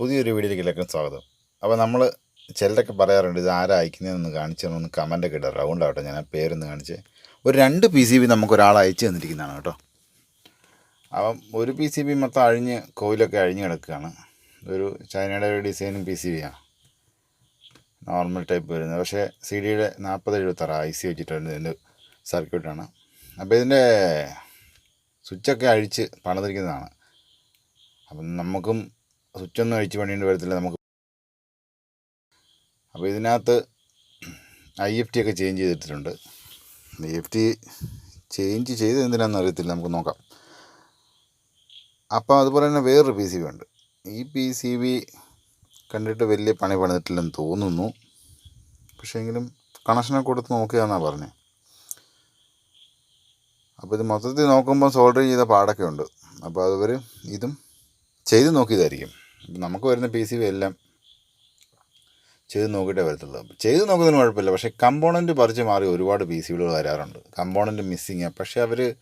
പുതിയൊരു വീഡിയോയിലേക്ക് എല്ലാവർക്കും സ്വാഗതം. അപ്പോൾ നമ്മൾ ചിലരൊക്കെ പറയാറുണ്ട് ഇത് ആരാ അയക്കുന്നതെന്ന് കാണിച്ചു തന്നൊന്ന് കമന്റൊക്കെ ഇടാം. റൗണ്ട് ആവട്ടെ ഞാൻ ആ പേരൊന്ന് കാണിച്ച്. ഒരു രണ്ട് പി സി ബി നമുക്ക് ഒരാൾ അയച്ചു തന്നിരിക്കുന്നതാണ് കേട്ടോ. അപ്പം ഒരു പി സി ബി മൊത്തം അഴിഞ്ഞ് കോയിലൊക്കെ അഴിഞ്ഞ് കിടക്കുകയാണ്. ഒരു ചൈനയുടെ ഒരു ഡിസൈനും പി സി ബിയാണ് നോർമൽ ടൈപ്പ് വരുന്നത്. പക്ഷേ സി ഡിയുടെ നാൽപ്പത് എഴുപത്താറ് ഐ സി വെച്ചിട്ടുണ്ട് ഇതിന്റെ സർക്യൂട്ടാണ്. അപ്പോൾ ഇതിന്റെ സ്വിച്ചൊക്കെ അഴിച്ച് പണിതിരിക്കുന്നതാണ്. അപ്പം നമുക്കും സ്വിച്ചൊന്നും അഴിച്ച് പണിയേണ്ടി വരത്തില്ല നമുക്ക്. അപ്പോൾ ഇതിനകത്ത് ഐ എഫ് ടി ഒക്കെ ചേഞ്ച് ചെയ്തിട്ടുണ്ട് ഐ എഫ് ടി ചേഞ്ച് ചെയ്ത് എന്തിനാണെന്ന് അറിയത്തില്ല നമുക്ക് നോക്കാം. അപ്പം അതുപോലെ തന്നെ വേറൊരു പി സി ബി ഉണ്ട്. ഈ പി സി ബി കണ്ടിട്ട് വലിയ പണി പണിതിട്ടില്ലെന്ന് തോന്നുന്നു. പക്ഷേ എങ്കിലും കണക്ഷനൊക്കെ കൊടുത്ത് നോക്കുകയെന്നാണ് പറഞ്ഞത് അപ്പോൾ ഇത് മൊത്തത്തിൽ നോക്കുമ്പോൾ സോൾഡർ ചെയ്ത പാടൊക്കെ ഉണ്ട്. അപ്പോൾ അതുവരെ ഇതും ചെയ്ത് നോക്കിയതായിരിക്കും. നമുക്ക് വരുന്ന പി സി ബി എല്ലാം ചെയ്ത് നോക്കിയിട്ടേ വരത്തുള്ളൂ. ചെയ്ത് നോക്കുന്നതിന് കുഴപ്പമില്ല. പക്ഷേ കമ്പോണന്റ് പറിച്ച് മാറി ഒരുപാട് പി സി ബികൾ വരാറുണ്ട്. കമ്പോണന്റ് മിസ്സിങ് പക്ഷേ അവർ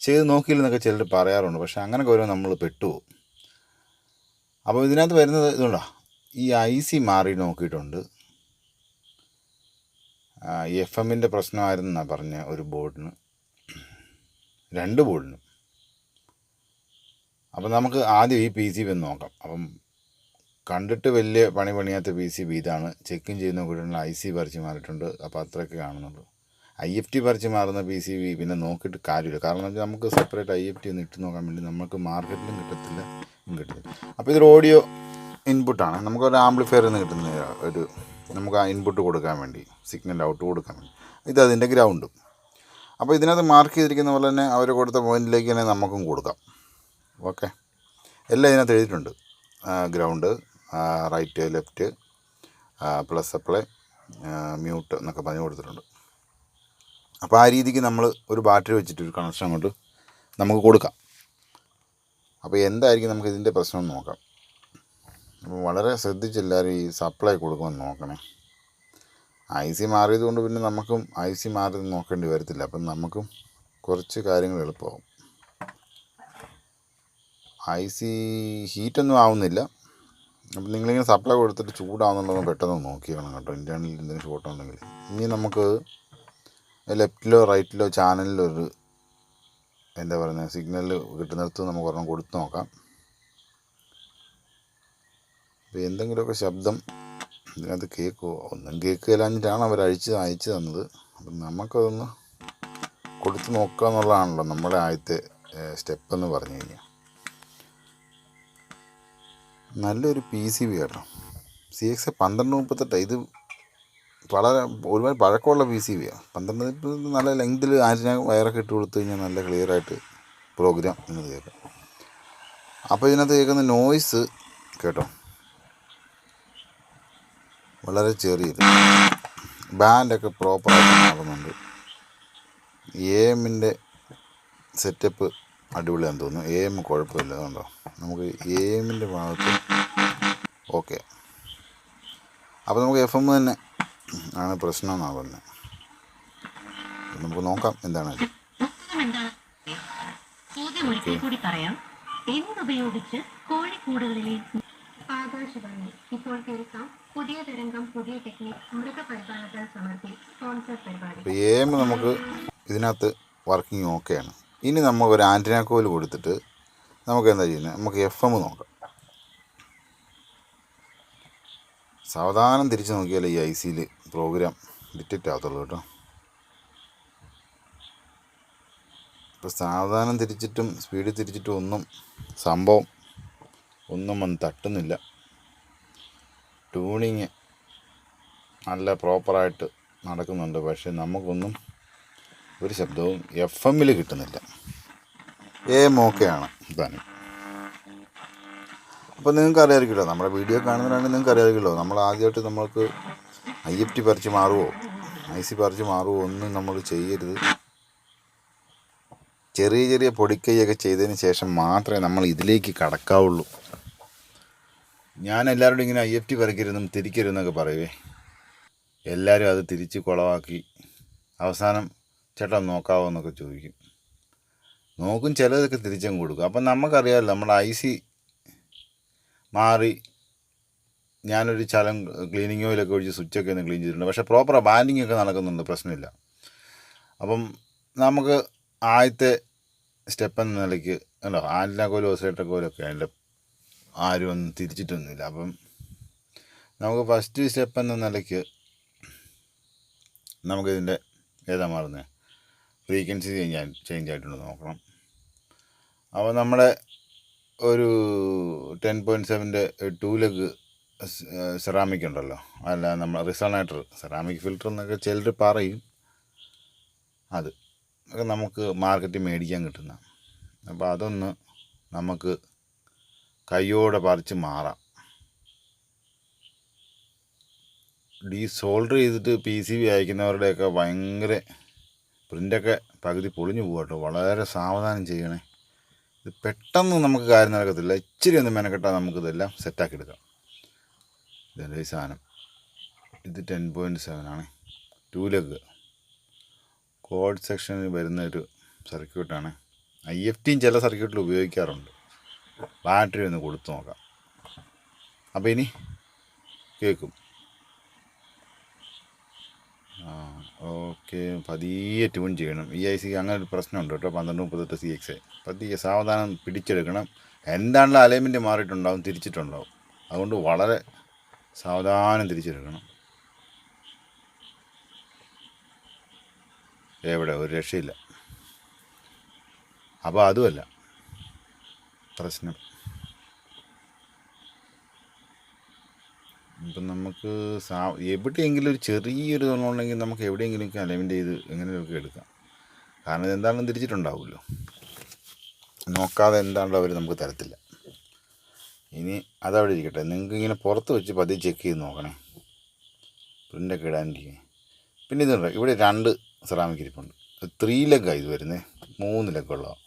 ചെയ്ത് നോക്കിയില്ലെന്നൊക്കെ ചിലർ പറയാറുണ്ട്. പക്ഷേ അങ്ങനെയൊക്കെ വരുമ്പോൾ നമ്മൾ പെട്ടുപോകും. അപ്പോൾ ഇതിനകത്ത് വരുന്നത് ഇതുകൊണ്ടാ ഈ ഐ സി മാറി നോക്കിയിട്ടുണ്ട്. എഫ് എമ്മിന്റെ പ്രശ്നമായിരുന്നാണ് പറഞ്ഞ ഒരു ബോർഡിന്. രണ്ട് ബോർഡിനും. അപ്പം നമുക്ക് ആദ്യം ഈ പി സി ബി നോക്കാം. അപ്പം കണ്ടിട്ട് വലിയ പണി പണിയാത്ത പി സി ബി ഇതാണ്. ചെക്കും ചെയ്യുന്ന നോക്കിയിട്ടുണ്ട് ഐ സി പറിച്ച് മാറിയിട്ടുണ്ട്. അപ്പോൾ അത്രയൊക്കെ കാണുന്നുള്ളൂ. ഐ എഫ് ടി പറിച്ച് മാറുന്ന പി സി ബി പിന്നെ നോക്കിയിട്ട് കാര്യമില്ല. കാരണം വെച്ചാൽ നമുക്ക് സെപ്പറേറ്റ് ഐ എഫ് ടി ഒന്ന് ഇട്ട് നോക്കാൻ വേണ്ടി നമുക്ക് മാർക്കറ്റിലും കിട്ടത്തില്ല കിട്ടത്തില്ല. അപ്പോൾ ഇതൊരു ഓഡിയോ ഇൻപുട്ടാണ്. നമുക്കൊരു ആംപ്ലിഫയർ നിന്ന് കിട്ടുന്ന ഒരു നമുക്ക് ആ ഇൻപുട്ട് കൊടുക്കാൻ വേണ്ടി സിഗ്നൽ ഔട്ട് കൊടുക്കാൻ വേണ്ടി. ഇത് അതിന്റെ ഗ്രൗണ്ടും. അപ്പോൾ ഇതിനകത്ത് മാർക്ക് ചെയ്തിരിക്കുന്ന പോലെ തന്നെ അവർ കൊടുത്ത പോയിന്റിലേക്ക് തന്നെ നമുക്കും കൊടുക്കാം. ഓക്കെ. എല്ലാം ഇതിനകത്ത് എഴുതിയിട്ടുണ്ട്. Ground right left plus supply mute എന്നൊക്കെ പറഞ്ഞു കൊടുത്തിട്ടുണ്ട്. അപ്പോൾ ആ രീതിക്ക് നമ്മൾ ഒരു ബാറ്ററി വെച്ചിട്ട് ഒരു കണക്ഷൻ അങ്ങോട്ട് നമുക്ക് കൊടുക്കാം. അപ്പോൾ എന്തായിരിക്കും നമുക്ക് ഇതിന്റെ പ്രശ്നം എന്ന് നോക്കാം. അപ്പോൾ വളരെ ശ്രദ്ധിച്ച് എല്ലാവരും ഈ സപ്ലൈ കൊടുക്കുമെന്ന് നോക്കണേ. ഐ സി മാറിയത് കൊണ്ട് പിന്നെ നമുക്കും ഐ സി മാറി നോക്കേണ്ടി വരത്തില്ല. അപ്പം നമുക്കും കുറച്ച് കാര്യങ്ങൾ എളുപ്പമാവും. ഐ സി ഹീറ്റൊന്നും ആവുന്നില്ല. അപ്പം നിങ്ങളിങ്ങനെ സപ്ലൈ കൊടുത്തിട്ട് ചൂടാവുന്നുണ്ടോ പെട്ടെന്ന് നോക്കിയാണ് കേട്ടോ. ഇന്റേർണലിൽ എന്തെങ്കിലും ഷോർട്ട് ഉണ്ടെങ്കിൽ. ഇനി നമുക്ക് ലെഫ്റ്റിലോ റൈറ്റിലോ ചാനലിലോ ഒരു എന്താ പറയുന്നത് സിഗ്നൽ കിട്ടുന്നിടത്ത് നമുക്ക് ഒരെണ്ണം കൊടുത്ത് നോക്കാം. അപ്പോൾ എന്തെങ്കിലുമൊക്കെ ശബ്ദം ഇതിനകത്ത് കേൾക്കുമോ ഒന്നും കേൾക്കില്ലാഞ്ഞിട്ടാണ് അവർ അഴിച്ച് അയച്ചു തന്നത്. അപ്പം നമുക്കതൊന്ന് കൊടുത്ത് നോക്കുക എന്നുള്ളതാണല്ലോ നമ്മുടെ ആദ്യത്തെ സ്റ്റെപ്പ് എന്ന് പറഞ്ഞു കഴിഞ്ഞാൽ. നല്ലൊരു പി സി ബി കേട്ടോ. സി എക്സ് പന്ത്രണ്ട് മുപ്പത്തെട്ട് ഇത് വളരെ ഒരുപാട് പഴക്കമുള്ള പി സി ബിയാണ് പന്ത്രണ്ട് ഇപ്പം നല്ല ലെങ്തിൽ ആറ്റിന വയറൊക്കെ ഇട്ട് കൊടുത്തു കഴിഞ്ഞാൽ നല്ല ക്ലിയർ ആയിട്ട് പ്രോഗ്രാം ഇന്ന് കേൾക്കാം. അപ്പോൾ ഇതിനകത്ത് കേൾക്കുന്ന നോയ്സ് കേട്ടോ. വളരെ ചെറിയത് ബാൻഡൊക്കെ പ്രോപ്പറായിട്ട് മാറുന്നുണ്ട്. എ എമ്മിന്റെ സെറ്റപ്പ് അടിപൊളിയാന്ന് തോന്നുന്നു. എ എം കുഴപ്പമില്ല അതുകൊണ്ടോ നമുക്ക് എ എമ്മിന്റെ ഭാഗത്ത് ഓക്കെ അപ്പോൾ നമുക്ക് എഫ് എം തന്നെ ആണ് പ്രശ്നം എന്നാണ് പറഞ്ഞത് നമുക്ക് നോക്കാം എന്താണ് കോഴിക്കൂടുകളിലെ ആകാശവാണി ഇപ്പോൾ കേൾക്കാം. പുതിയ തരംഗം പുതിയ ടെക്നിക് മൃഗപരിപാലകർ സമർപ്പി സ്പോൺസർ പരിപാടി. നമുക്ക് ഇതിനകത്ത് വർക്കിംഗ് ഓക്കെയാണ് ഇനി നമുക്ക് ഒരു ആന്റിന കോയിൽ കൊടുത്തിട്ട് നമുക്ക് എന്താ ചെയ്യുന്നത്? നമുക്ക് എഫ് എം നോക്കാം. സാവധാനം തിരിച്ച് നോക്കിയാലേ ഈ ഐ സിയിൽ പ്രോഗ്രാം ഡിറ്റക്റ്റ് ആകത്തുള്ളൂ കേട്ടോ. ഇപ്പോൾ സാവധാനം തിരിച്ചിട്ടും സ്പീഡിൽ തിരിച്ചിട്ടും ഒന്നും സംഭവം ഒന്നും വന്ന് തട്ടുന്നില്ല. ട്യൂണിങ് നല്ല പ്രോപ്പറായിട്ട് നടക്കുന്നുണ്ട്. പക്ഷേ നമുക്കൊന്നും ഒരു ശബ്ദവും എഫ് എമ്മിൽ കിട്ടുന്നില്ല. എ മോക്കെയാണ് ഇതാണ്. അപ്പോൾ നിങ്ങൾക്ക് അറിയാമായിരിക്കുമല്ലോ നമ്മുടെ വീഡിയോ കാണുന്നവരാണെങ്കിൽ നിങ്ങൾക്ക് അറിയാമായിരിക്കുമല്ലോ നമ്മൾ ആദ്യമായിട്ട് നമ്മൾക്ക് ഐ എഫ് ടി പറിച്ച് മാറുമോ ഐ സി പറിച്ച് മാറുമോ ഒന്നും നമ്മൾ ചെയ്യരുത്. ചെറിയ ചെറിയ പൊടിക്കൈയൊക്കെ ചെയ്തതിന് ശേഷം മാത്രമേ നമ്മൾ ഇതിലേക്ക് കടക്കാവുള്ളൂ. ഞാൻ എല്ലാവരോടും ഇങ്ങനെ ഐ എഫ് ടി പറിക്കരുതെന്നും തിരിക്കരുതെന്നൊക്കെ പറയുവേ. എല്ലാവരും അത് തിരിച്ച് കുളവാക്കി അവസാനം ചേട്ടാ നോക്കാവോ എന്നൊക്കെ ചോദിക്കും. നോക്കും ചിലതൊക്കെ തിരിച്ചും കൊടുക്കും. അപ്പം നമുക്കറിയാമല്ലോ നമ്മുടെ ഐ സി മാറി ഞാനൊരു ചലം ക്ലീനിങ് ഓയിലൊക്കെ ഒഴിച്ച് സ്വിച്ചൊക്കെ ഒന്ന് ക്ലീൻ ചെയ്തിട്ടുണ്ട്. പക്ഷേ പ്രോപ്പർ ബാൻഡിങ് ഒക്കെ നടക്കുന്നുണ്ട് പ്രശ്നമില്ല. അപ്പം നമുക്ക് ആദ്യത്തെ സ്റ്റെപ്പ് എന്ന നിലയ്ക്ക് അല്ലോ ആന്റിന കോലും ഓസിലേറ്റർ കോലും ഒക്കെ അതിന്റെ ആരും ഒന്നും തിരിച്ചിട്ടൊന്നുമില്ല. അപ്പം നമുക്ക് ഫസ്റ്റ് സ്റ്റെപ്പ് എന്ന നിലയ്ക്ക് നമുക്കിതിന്റെ ഏതാ മാറുന്നത് ഫ്രീക്വൻസി ചേഞ്ച് ചേഞ്ച് ആയിട്ടുണ്ട് നോക്കണം. അപ്പോൾ നമ്മുടെ ഒരു ടെൻ പോയിന്റ് സെവന്റെ ടൂ ലെഗ് സെറാമിക് ഉണ്ടല്ലോ. അല്ല നമ്മൾ റിസണേറ്റർ സെറാമിക് ഫിൽറ്റർ എന്നൊക്കെ ചിലർ പറയും. അത് നമുക്ക് മാർക്കറ്റിൽ മേടിക്കാൻ കിട്ടുന്ന. അപ്പോൾ അതൊന്ന് നമുക്ക് കയ്യോടെ പറിച്ച് മാറാം. ഡീ സോൾഡർ ചെയ്തിട്ട് പി സി ബി അയക്കുന്നവരുടെയൊക്കെ ഭയങ്കര പ്രിന്റൊക്കെ പകുതി പൊളിഞ്ഞു പോകും കേട്ടോ വളരെ സാവധാനം ചെയ്യണേ. ഇത് പെട്ടെന്ന് നമുക്ക് കാര്യം നടക്കത്തില്ല. ഇച്ചിരി ഒന്ന് മെനക്കെട്ടാൽ നമുക്കിതെല്ലാം സെറ്റാക്കി എടുക്കാം ഇതല്ലേ ഈ സാധനം. ഇത് ടെൻ പോയിന്റ് സെവൻ ആണ്. Two leg. കോഡ് സെക്ഷനിൽ വരുന്ന ഒരു സർക്യൂട്ടാണ്. ഐ എഫ് ടിയും ചില സർക്യൂട്ടിൽ ഉപയോഗിക്കാറുണ്ട്. ബാറ്ററി ഒന്ന് കൊടുത്തു നോക്കാം. അപ്പോൾ ഇനി കേൾക്കും. ഓക്കെ. പതിയെ ട്യൂൺ ചെയ്യണം. ഇ ഐ സി അങ്ങനെ ഒരു പ്രശ്നമുണ്ട് കേട്ടോ. പന്ത്രണ്ട് മുപ്പത്തെട്ട് സി എക്സ് പതിയെ സാവധാനം പിടിച്ചെടുക്കണം. എന്താണല്ലോ അലൈൻമെന്റ് മാറിയിട്ടുണ്ടാവും തിരിച്ചിട്ടുണ്ടാവും. അതുകൊണ്ട് വളരെ സാവധാനം തിരിച്ചെടുക്കണം. എവിടെ? ഒരു രക്ഷയില്ല. അപ്പോൾ അതുമല്ല. പ്രശ്നം. ഇപ്പം നമുക്ക് സാ എവിടെയെങ്കിലും ഒരു ചെറിയൊരു തൊണ്ണുണ്ടെങ്കിൽ നമുക്ക് എവിടെയെങ്കിലും അലൈൻമെന്റ് ചെയ്ത് എങ്ങനെയൊക്കെ എടുക്കാം. കാരണം ഇതെന്താണെന്ന് തിരിച്ചിട്ടുണ്ടാവുമല്ലോ. നോക്കാതെ എന്താണല്ലോ അവർ നമുക്ക് തരത്തില്ല. ഇനി അതവിടെ ഇരിക്കട്ടെ. നിങ്ങൾക്ക് ഇങ്ങനെ പുറത്ത് വെച്ച് പതിയെ ചെക്ക് ചെയ്ത് നോക്കണേ. പ്രിന്റൊക്കെ ഇടാനിരിക്കേ പിന്നെ ഇതുണ്ട് ഇവിടെ രണ്ട് സെറാമിക് ഇരിപ്പുണ്ട്. ത്രീ ലെഗാണ് ഇത് വരുന്നത് മൂന്ന് ലെഗുള്ളതാണ്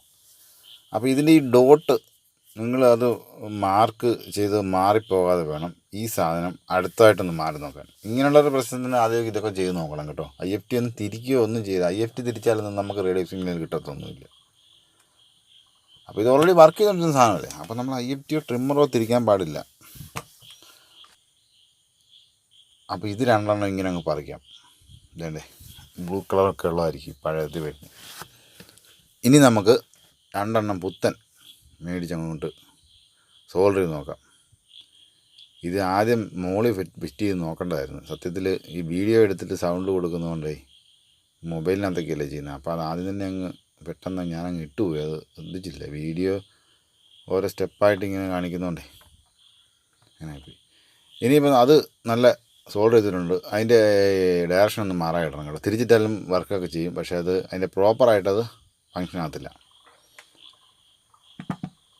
അപ്പോൾ ഇതിന്റെ ഈ ഡോട്ട് നിങ്ങൾ അത് മാർക്ക് ചെയ്ത് മാറിപ്പോകാതെ വേണം. ഈ സാധനം അടുത്തായിട്ടൊന്ന് മാറി നോക്കാൻ. ഇങ്ങനെയുള്ളൊരു പ്രശ്നത്തിന് ആദ്യം ഇതൊക്കെ ചെയ്ത് നോക്കണം കേട്ടോ. ഐ എഫ് ടി ഒന്ന് തിരിക്കുകയോ ഒന്നും ചെയ്ത്. ഐ എഫ് ടി തിരിച്ചാലൊന്നും നമുക്ക് റേഡിയോ സിഗ്നൽ കിട്ടത്തൊന്നുമില്ല. അപ്പോൾ ഇത് ഓൾറെഡി വർക്ക് ചെയ്തുകൊണ്ടിരുന്ന സാധനമല്ലേ? അപ്പോൾ നമ്മൾ ഐ എഫ് ടിയോ ട്രിമ്മറോ തിരിക്കാൻ പാടില്ല. അപ്പോൾ ഇത് രണ്ടെണ്ണം ഇങ്ങനെ അങ്ങ് പറിക്കാം. ഇതേണ്ടേ? ബ്ലൂ കളറൊക്കെ ഉള്ളതായിരിക്കും പഴയത് വരുന്നത്. ഇനി നമുക്ക് രണ്ടെണ്ണം പുത്തൻ മേടിച്ചങ്ങോട്ട് സോൾഡർ ചെയ്ത് നോക്കാം. ഇത് ആദ്യം മോളിൽ ഫിറ്റ് ചെയ്ത് നോക്കേണ്ടതായിരുന്നു സത്യത്തിൽ ഈ വീഡിയോ എടുത്തിട്ട് സൗണ്ട് കൊടുക്കുന്നതുകൊണ്ടേ മൊബൈലിനകത്തൊക്കെയല്ലേ ചെയ്യുന്നത്. അപ്പോൾ അത് ആദ്യം തന്നെ അങ്ങ് പെട്ടെന്ന് ഞാനങ്ങ് ഇട്ടുപോയി അത് ശ്രദ്ധിച്ചില്ല? വീഡിയോ ഓരോ സ്റ്റെപ്പായിട്ട് ഇങ്ങനെ കാണിക്കുന്നതുകൊണ്ടേ അങ്ങനെ പോയി ഇനിയിപ്പോൾ അത് നല്ല സോൾവ് ചെയ്തിട്ടുണ്ട്. അതിന്റെ ഡയറക്ഷൻ ഒന്ന് മാറായിട്ടാണ് കേട്ടോ. തിരിച്ചിട്ടാലും വർക്കൊക്കെ ചെയ്യും. പക്ഷേ അത് അതിന്റെ പ്രോപ്പറായിട്ടത് ഫങ്ഷൻ ആകത്തില്ല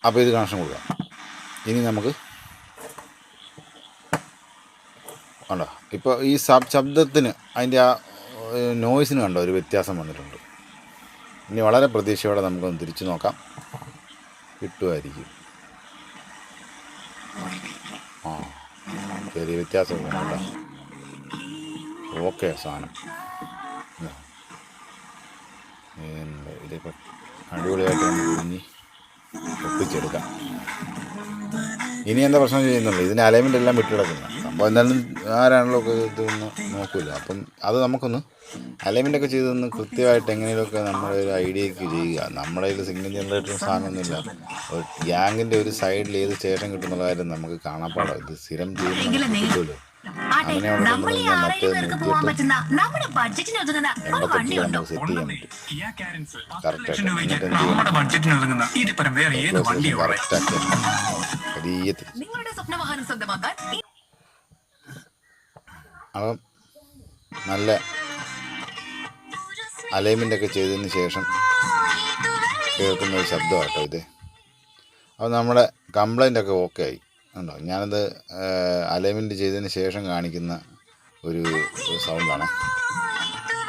അപ്പോൾ ഇത് കണക്ഷൻ കൊടുക്കാം. ഇനി നമുക്ക് കണ്ടോ? ഇപ്പോൾ ഈ ശബ് ശബ്ദത്തിന് അതിന്റെ ആ നോയ്സിന് കണ്ടോ ഒരു വ്യത്യാസം വന്നിട്ടുണ്ട്. ഇനി വളരെ പ്രതീക്ഷയോടെ നമുക്കൊന്ന് തിരിച്ചു നോക്കാം. കിട്ടുമായിരിക്കും. ആ ചെറിയ വ്യത്യാസം ഓക്കെ സാധനം. ഇതിപ്പോൾ അടിപൊളിയായിട്ട് നമുക്ക് ഒപ്പിച്ചെടുക്കാം. ഇനി എന്താ പ്രശ്നം ചെയ്യുന്നുള്ളൂ ഇതിന് അലൈൻമെന്റ് എല്ലാം വിട്ടിടക്കുന്നു സംഭവം എന്തായാലും ആരാണല്ലോ ഒക്കെ ഇതൊന്ന് നോക്കില്ല അപ്പം അത് നമുക്കൊന്ന് അലൈൻമെന്റ് ഒക്കെ ചെയ്തൊന്ന് കൃത്യമായിട്ട് എങ്ങനെയൊക്കെ നമ്മുടെ ഒരു ഐഡിയക്ക് ചെയ്യുക. നമ്മുടെ കയ്യിൽ സിഗ്നൽ ജനറേറ്ററും സാധനമൊന്നുമില്ല ഒരു ഗ്യാങ്ങിന്റെ ഒരു സൈഡിൽ ഏത് സ്റ്റേഷൻ കിട്ടുന്നുള്ള കാര്യം നമുക്ക് കാണാപ്പാടാം ഇത് സ്ഥിരം ചെയ്യുമ്പോൾ കിട്ടുമല്ലോ ആട്ടെ നമ്മൾ ഈ ആറേഴ് പേർക്ക് പോകാൻ പറ്റുന്ന നമ്മുടെ ബഡ്ജറ്റിന് ഒതുങ്ങുന്ന ഒരു ബഡ്ജറ്റിന് ഒതുങ്ങുന്ന വേറെ ഏത് വണ്ടിയും നിങ്ങളുടെ സ്വപ്നവാഹനം സ്വന്തമാക്കാൻ ഈ അപ്പം നല്ല അലൈൻമെന്റ് ഒക്കെ ചെയ്തതിന് ശേഷം കേൾക്കുന്ന ഒരു ശബ്ദമാട്ടോ കേട്ടോ ഇത്. അപ്പോൾ നമ്മുടെ കംപ്ലൈന്റ് ഒക്കെ ഓക്കെ ആയി. ഉണ്ടോ? ഞാനത് അലൈൻമെന്റ് ചെയ്തതിന് ശേഷം കാണിക്കുന്ന ഒരു സൗണ്ടാണ്.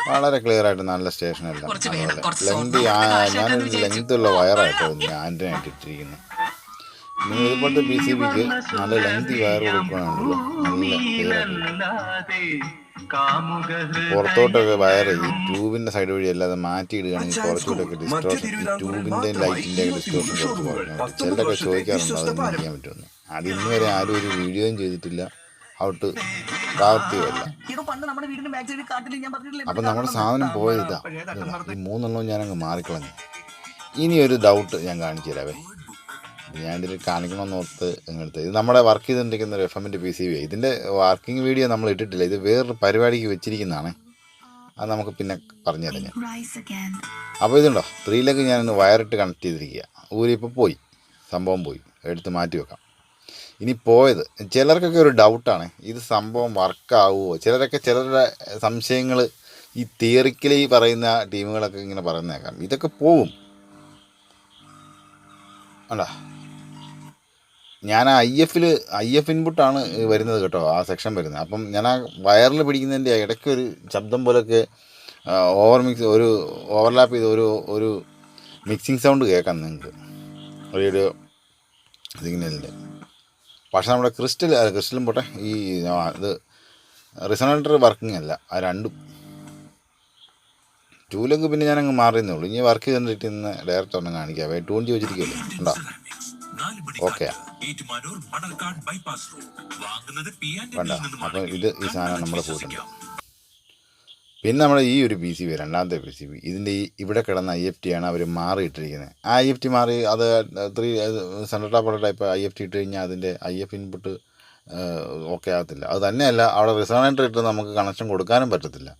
വളരെ ക്ലിയർ ആയിട്ട് നല്ല സ്റ്റേഷനെല്ലാം അതുപോലെ ലെങ്ത് ഞാൻ ഞാനൊരു ലെങ്ത് ഉള്ള വയറായിട്ടോ ആന്റിനായിട്ട് ഇട്ടിരിക്കുന്നത് ഇതുപോലത്തെ പി സി ബിക്ക് നല്ല ലെങ്തി വയർ കൊടുക്കുകയാണല്ലോ നല്ല ക്ലിയർ പുറത്തോട്ടൊക്കെ വയർ ഈ ട്യൂബിന്റെ സൈഡ് വഴി അല്ലാതെ മാറ്റി ഇടുകയാണെങ്കിൽ കുറച്ചുകൂടെയൊക്കെ ഡിസ്റ്റോർഷൻ ഈ ട്യൂബിന്റെ ലൈറ്റിന്റെ ഡിസ്റ്റോർഷൻ കുറച്ച് ചിലരൊക്കെ ചോദിക്കാറുണ്ട് അതൊന്നും ചെയ്യാൻ പറ്റുമെന്ന്. അത് ഇന്നുവരെ ആരും ഒരു വീഡിയോയും ചെയ്തിട്ടില്ല. ഔട്ട് പ്രാവർത്തികമല്ല. അപ്പൊ നമ്മുടെ അപ്പം സാധനം പോയതാ. ഈ മൂന്നെണ്ണവും ഞാനങ്ങ് മാറിക്കളഞ്ഞു. ഇനി ഒരു ഡൗട്ട് ഞാൻ കാണിച്ചു തരാവേ. ഞാൻ ഇതിൽ കാണിക്കണമെന്ന് ഓർത്ത് ഇങ്ങനത്തെ. ഇത് നമ്മുടെ വർക്ക് ചെയ്തുകൊണ്ടിരിക്കുന്ന ഒരു എഫ് എമ്മിന്റെ പി സി ബി ഇതിന്റെ വർക്കിംഗ് വീഡിയോ നമ്മൾ ഇട്ടിട്ടില്ല. ഇത് വേറൊരു പരിപാടിക്ക് വെച്ചിരിക്കുന്നതാണ്. അത് നമുക്ക് പിന്നെ പറഞ്ഞു തരാം ഞാൻ. അപ്പോൾ ഇതുണ്ടോ? ത്രീയിലേക്ക് ഞാനൊന്ന് വയറിട്ട് കണക്ട് ചെയ്തിരിക്കുക. ഊരിപ്പോൾ പോയി. സംഭവം പോയി. എടുത്ത് മാറ്റി വെക്കാം. ഇനി പോയത്. ചിലർക്കൊക്കെ ഒരു ഡൗട്ടാണ് ഇത് സംഭവം വർക്കാവുമോ ചിലരൊക്കെ ചിലരുടെ സംശയങ്ങൾ ഈ തിയറിക്കലി പറയുന്ന ടീമുകളൊക്കെ ഇങ്ങനെ പറയുന്നേക്കാം. ഇതൊക്കെ പോവും. അല്ല ഞാൻ ഐ എഫിൽ ഐ എഫ് ഇൻപുട്ടാണ് വരുന്നത് കേട്ടോ ആ സെക്ഷൻ വരുന്നത്. അപ്പം ഞാൻ ആ വയറിൽ പിടിക്കുന്നതിന്റെ ഇടയ്ക്ക് ഒരു ശബ്ദം പോലൊക്കെ ഓവർ മിക്സ് ഒരു ഓവർലാപ്പ് ചെയ്ത് ഒരു ഒരു മിക്സിങ് സൗണ്ട് കേൾക്കാം നിങ്ങൾക്ക്. ഒരു സിഗ്നലിന്റെ പക്ഷേ നമ്മുടെ ക്രിസ്റ്റൽ ക്രിസ്റ്റലും പോട്ടെ ഈ ഇത് റിസണേറ്റർ വർക്കിംഗ് അല്ല ആ രണ്ടും. ടൂലൊക്കെ പിന്നെ ഞാനങ്ങ് മാറിയെന്നേ ഉള്ളൂ. ഇനി വർക്ക് ചെയ്തിട്ട് ഇന്ന് ഡയറക്റ്റ് ഒന്നും കാണിക്കാം ട്യൂൺ ചോദിച്ചിരിക്കുമല്ലോ ഉണ്ടോ ഓക്കെ. ഇത് ഈ സാധനം നമ്മുടെ പോയിട്ടുണ്ട്. പിന്നെ നമ്മുടെ ഈ ഒരു പി സി ബി രണ്ടാമത്തെ പി സി ബി ഇതിന്റെ ഈ ഇവിടെ കിടന്ന ഐ എഫ് ടി ആണ് അവർ മാറിയിട്ടിരിക്കുന്നത്. ആ ഐ എഫ് ടി മാറി അത് three central tap type I F T ഇട്ട് കഴിഞ്ഞാൽ അതിന്റെ ഐ എഫ് ഇൻപുട്ട് ഓക്കെ ആകത്തില്ല. അത് തന്നെയല്ല അവിടെ റിസണേറ്റർ ഇട്ട് നമുക്ക് കണക്ഷൻ കൊടുക്കാനും പറ്റത്തില്ല.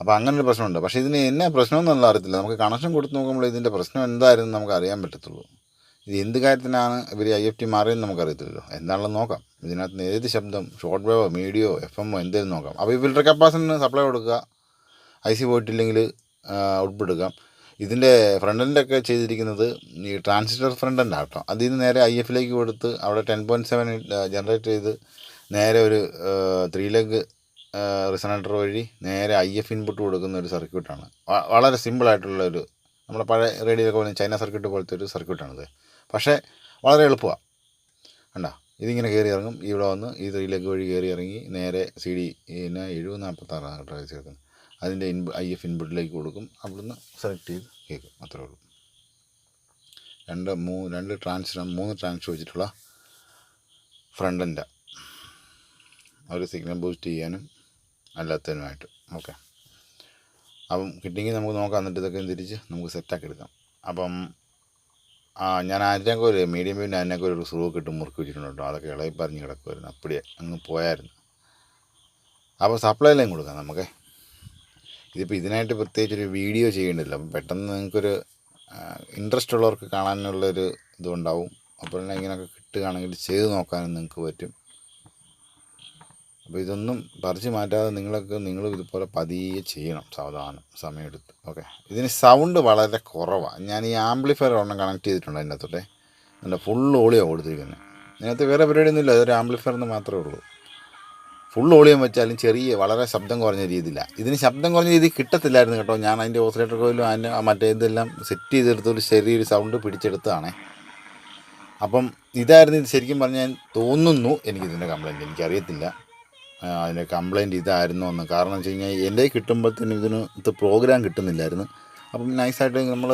അപ്പോൾ അങ്ങനെ ഒരു പ്രശ്നമുണ്ട്. പക്ഷേ ഇതിന് എന്നാ പ്രശ്നമൊന്നും അറിയത്തില്ല. നമുക്ക് കണക്ഷൻ കൊടുത്ത് നോക്കുമ്പോൾ ഇതിന്റെ പ്രശ്നം എന്തായിരുന്നു നമുക്ക് അറിയാൻ പറ്റത്തുള്ളൂ. ഇത് എന്ത് കാര്യത്തിനാണ് ഇവർ ഐ എഫ് ടി മാറിയെന്ന് നമുക്കറിയത്തില്ലല്ലോ. എന്താണെന്ന് നോക്കാം. ഇതിനകത്ത് ഏത് ശബ്ദം ഷോർട്ട് വേവോ മീഡിയോ എഫ് എമ്മോ എന്തെങ്കിലും നോക്കാം. അപ്പോൾ ഈ ഫിൽറ്റർ കപ്പാസിറ്റിന് സപ്ലൈ കൊടുക്കുക. ഐ സി പോയിട്ടില്ലെങ്കിൽ ഔട്ട്പുട്ട് എടുക്കാം. ഇതിന്റെ ഒക്കെ ചെയ്തിരിക്കുന്നത് ഈ ട്രാൻസിസ്റ്റർ ഫ്രണ്ടന്റ് ആട്ടോ. അതിൽ നിന്ന് നേരെ ഐ എഫിലേക്ക് കൊടുത്ത് അവിടെ ടെൻ പോയിന്റ് സെവൻ ജനറേറ്റ് ചെയ്ത് നേരെ ഒരു ത്രീ ലെഗ് റിസണേറ്റർ വഴി നേരെ ഐ എഫ് ഇൻപുട്ട് കൊടുക്കുന്ന ഒരു സർക്യൂട്ടാണ് വളരെ സിമ്പിളായിട്ടുള്ള ഒരു നമ്മുടെ പഴയ റേഡിയോയിലൊക്കെ പോലെ ചൈന സർക്യൂട്ട് പോലത്തെ ഒരു സർക്യൂട്ടാണിത് പക്ഷേ വളരെ എളുപ്പമാണ് കണ്ടോ? ഇതിങ്ങനെ കയറി ഇറങ്ങും ഇവിടെ വന്ന് ഈ ത്രീ ലെഗ് വഴി കയറി ഇറങ്ങി നേരെ സി ഡി പിന്നെ എഴുപത് നാൽപ്പത്താറാണ് കേട്ടോ ചേർക്കുന്നത് അതിന്റെ ഇൻ ഐ എഫ് ഇൻപുട്ടിലേക്ക് കൊടുക്കും. അവിടുന്ന് സെലക്ട് ചെയ്ത് കേൾക്കും. അത്രേ ഉള്ളൂ. രണ്ട് മൂ രണ്ട് ട്രാൻസ് മൂന്ന് ട്രാൻസ് വെച്ചിട്ടുള്ള ഫ്രണ്ടിന്റെ ഒരു സിഗ്നൽ ബൂസ്റ്റ് ചെയ്യാനും അല്ലാത്തതിനുമായിട്ട്. ഓക്കെ. അപ്പം കിട്ടിയെങ്കിൽ നമുക്ക് നോക്കാം. എന്നിട്ട് ഇതൊക്കെ തിരിച്ച് നമുക്ക് സെറ്റാക്കി എടുക്കാം. അപ്പം ആ ഞാൻ ഒരു മീഡിയം വേവിന്റെ അതിനൊക്കെ ഒരു സ്ക്രൂ കിട്ടും മുറുക്കി വെച്ചിട്ടുണ്ട് കേട്ടോ അതൊക്കെ ഇളകി പറഞ്ഞ് കിടക്കുമായിരുന്നു അപ്പടിയെ അങ്ങ് പോയായിരുന്നു. അപ്പോൾ സപ്ലൈ ലൈൻ കൊടുക്കാം നമുക്ക്. ഇതിപ്പോൾ ഇതിനായിട്ട് പ്രത്യേകിച്ചൊരു വീഡിയോ ചെയ്യേണ്ടതില്ല. അപ്പം പെട്ടെന്ന് നിങ്ങൾക്കൊരു ഇൻട്രസ്റ്റ് ഉള്ളവർക്ക് കാണാനുള്ളൊരു ഇതുണ്ടാവും. അപ്പോൾ ഇങ്ങനെയൊക്കെ കിട്ടുകയാണെങ്കിൽ ചെയ്ത് നോക്കാനും നിങ്ങൾക്ക് പറ്റും. അപ്പോൾ ഇതൊന്നും പറിച്ച് മാറ്റാതെ നിങ്ങളൊക്കെ നിങ്ങൾ ഇതുപോലെ പതിയെ ചെയ്യണം സാവധാനം സമയമെടുത്ത് ഓക്കെ ഇതിന് സൗണ്ട് വളരെ കുറവാണ് ഞാൻ ഈ ആംപ്ലിഫയർ ഒരെണ്ണം കണക്ട് ചെയ്തിട്ടുണ്ട് അതിന്റെ അകത്തോട്ടെ എന്റെ ഫുൾ ഓളിയാണ് കൊടുത്തിരിക്കുന്നത്. ഇതിനകത്ത് വേറെ പരിപാടിയൊന്നുമില്ല. അതൊരു ആംപ്ലിഫയർ എന്ന് മാത്രമേ ഉള്ളൂ. ഫുൾ ഓളിയം വെച്ചാലും ചെറിയ വളരെ ശബ്ദം കുറഞ്ഞ രീതിയിലാണ് ഇതിന് ശബ്ദം കുറഞ്ഞ രീതി കിട്ടത്തില്ലായിരുന്നു കേട്ടോ. ഞാൻ അതിന്റെ ഓസിലേറ്റർ കോയിലും അതിന്റെ മറ്റേ ഇതെല്ലാം സെറ്റ് ചെയ്തെടുത്തൊരു ചെറിയൊരു സൗണ്ട് പിടിച്ചെടുത്തതാണേ. അപ്പം ഇതായിരുന്നു ഇത് ശരിക്കും പറഞ്ഞാൽ തോന്നുന്നു എനിക്കിതിന്റെ കംപ്ലയിന്റ് എനിക്കറിയത്തില്ല. അതിന്റെ കംപ്ലയിന്റ് ഇതായിരുന്നു എന്ന്. കാരണം വെച്ച് കഴിഞ്ഞാൽ എന്റെ കിട്ടുമ്പോഴത്തേനും ഇതിന് ഇത് പ്രോഗ്രാം കിട്ടുന്നില്ലായിരുന്നു. അപ്പം നൈസായിട്ട് നമ്മൾ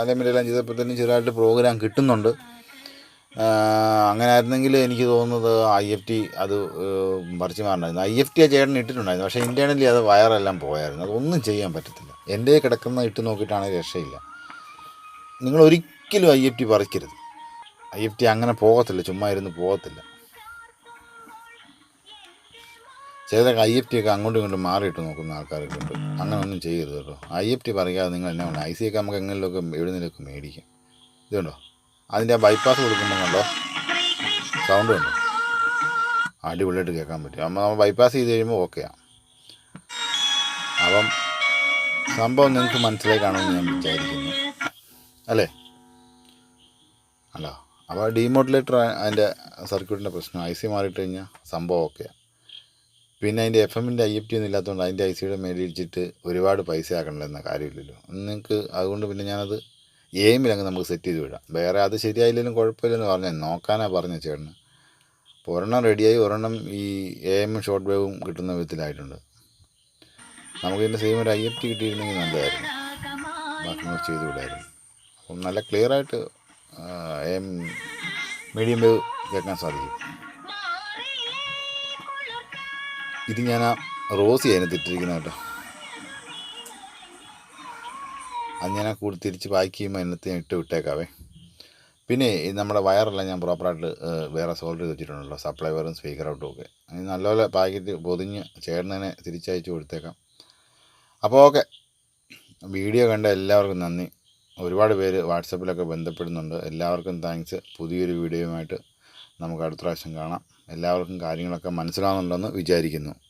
അലമിലെല്ലാം ചെയ്തപ്പോഴത്തേനും ചെറുതായിട്ട് പ്രോഗ്രാം കിട്ടുന്നുണ്ട്. അങ്ങനെ ആയിരുന്നെങ്കിൽ എനിക്ക് തോന്നുന്നത് ഐ എഫ് ടി അത് പറിച്ച് മാറണമായിരുന്നു. ഐ എഫ് ടി ആ ചേട്ടൻ ഇട്ടിട്ടുണ്ടായിരുന്നു. പക്ഷേ ഇന്റേണലി അത് വയറെല്ലാം പോയായിരുന്നു. അതൊന്നും ചെയ്യാൻ പറ്റത്തില്ല. എന്റെ കിടക്കുന്ന ഇട്ട് നോക്കിയിട്ടാണെങ്കിൽ രക്ഷയില്ല. നിങ്ങൾ ഒരിക്കലും ഐ എഫ് ടി പറിക്കരുത്. ഐ എഫ് ടി അങ്ങനെ പോകത്തില്ല. ചുമ്മാ ഇരുന്ന് പോകത്തില്ല. ചിലരൊക്കെ ഐ എഫ് ടി ഒക്കെ അങ്ങോട്ടും ഇങ്ങോട്ടും മാറിയിട്ട് നോക്കുന്ന ആൾക്കാരൊക്കെ ഉണ്ട് അങ്ങനെ ഒന്നും ചെയ്യരുത് കേട്ടോ. ഐ എഫ് ടി പറയാതെ നിങ്ങൾ എന്നാ ഉണ്ട് ഐ സി ഒക്കെ നമുക്ക് എങ്ങനെയൊക്കെ എവിടുന്നേലൊക്കെ മേടിക്കാം. ഇതുണ്ടോ? അതിന്റെ ആ ബൈപ്പാസ് കൊടുക്കുമ്പോൾ കണ്ടോ? സൗണ്ട് ഉണ്ടോ? അടിപൊളിയായിട്ട് കേൾക്കാൻ പറ്റും. അപ്പം നമ്മൾ ബൈപ്പാസ് ചെയ്ത് കഴിയുമ്പോൾ ഓക്കെയാണ് അപ്പം സംഭവം നിങ്ങൾക്ക് മനസ്സിലായി കാണുമെന്ന് ഞാൻ വിചാരിക്കുന്നു. അല്ലേ? അല്ല. അപ്പോൾ ഡീമോഡുലേറ്റർ അതിന്റെ സർക്യൂട്ടിന്റെ പ്രശ്നം. ഐ സി മാറിയിട്ട് കഴിഞ്ഞാൽ സംഭവം ഓക്കെയാണ് പിന്നെ അതിന്റെ എഫ് എമ്മിന്റെ ഐ എഫ് ടി ഒന്നും ഇല്ലാത്തതുകൊണ്ട് അതിന്റെ ഐ സിയുടെ മേടിച്ചിട്ട് ഒരുപാട് പൈസ ആക്കണ്ടെന്ന കാര്യമില്ലല്ലോ. നിങ്ങൾക്ക് അതുകൊണ്ട് പിന്നെ ഞാനത് എയിമിൽ അങ്ങ് നമുക്ക് സെറ്റ് ചെയ്ത് വിടാം. വേറെ അത് ശരിയായില്ലെങ്കിലും കുഴപ്പമില്ലെന്ന് പറഞ്ഞാൽ നോക്കാനാണ് പറഞ്ഞ ചേട്ടന്. അപ്പോൾ ഒരെണ്ണം റെഡിയായി ഒരെണ്ണം ഈ എ എമ്മും ഷോർട്ട് വേവും കിട്ടുന്ന വിധത്തിലായിട്ടുണ്ട്. നമുക്ക് ഇതിന്റെ സെയിം ഒരു ഐ എഫ് ടി കിട്ടിയിരുന്നെങ്കിൽ നല്ലതായിരുന്നു. ബാക്കി നമുക്ക് ചെയ്ത് വിടായിരുന്നു. അപ്പം നല്ല ക്ലിയറായിട്ട് എ എം മീഡിയം വേവ് കേൾക്കാൻ സാധിക്കും. ഇത് ഞാൻ ആ റോസി അതിനകത്ത് ഇട്ടിരിക്കുന്നത് കേട്ടോ. അത് ഞാൻ ആ കൂടി തിരിച്ച് പാക്ക് ചെയ്യുമ്പോൾ അതിനകത്ത് ഞാൻ ഇട്ട് വിട്ടേക്കാവേ. പിന്നെ നമ്മുടെ വയറെല്ലാം ഞാൻ പ്രോപ്പറായിട്ട് വേറെ സോൾവ് ചെയ്ത് വെച്ചിട്ടുണ്ടല്ലോ. സപ്ലൈ വയറും സ്പീക്കർ ഔട്ടും ഒക്കെ. നല്ലപോലെ പാക്കറ്റ് പൊതിഞ്ഞ് ചേട്ടനെ തിരിച്ചയച്ച് കൊടുത്തേക്കാം. അപ്പോൾ ഓക്കെ. വീഡിയോ കണ്ട എല്ലാവർക്കും നന്ദി. ഒരുപാട് പേര് വാട്സപ്പിലൊക്കെ ബന്ധപ്പെടുന്നുണ്ട്. എല്ലാവർക്കും താങ്ക്സ് പുതിയൊരു വീഡിയോയുമായിട്ട് നമുക്ക് അടുത്ത പ്രാവശ്യം കാണാം. എല്ലാവർക്കും കാര്യങ്ങളൊക്കെ മനസ്സിലാകുന്നുണ്ടെന്ന് വിചാരിക്കുന്നു.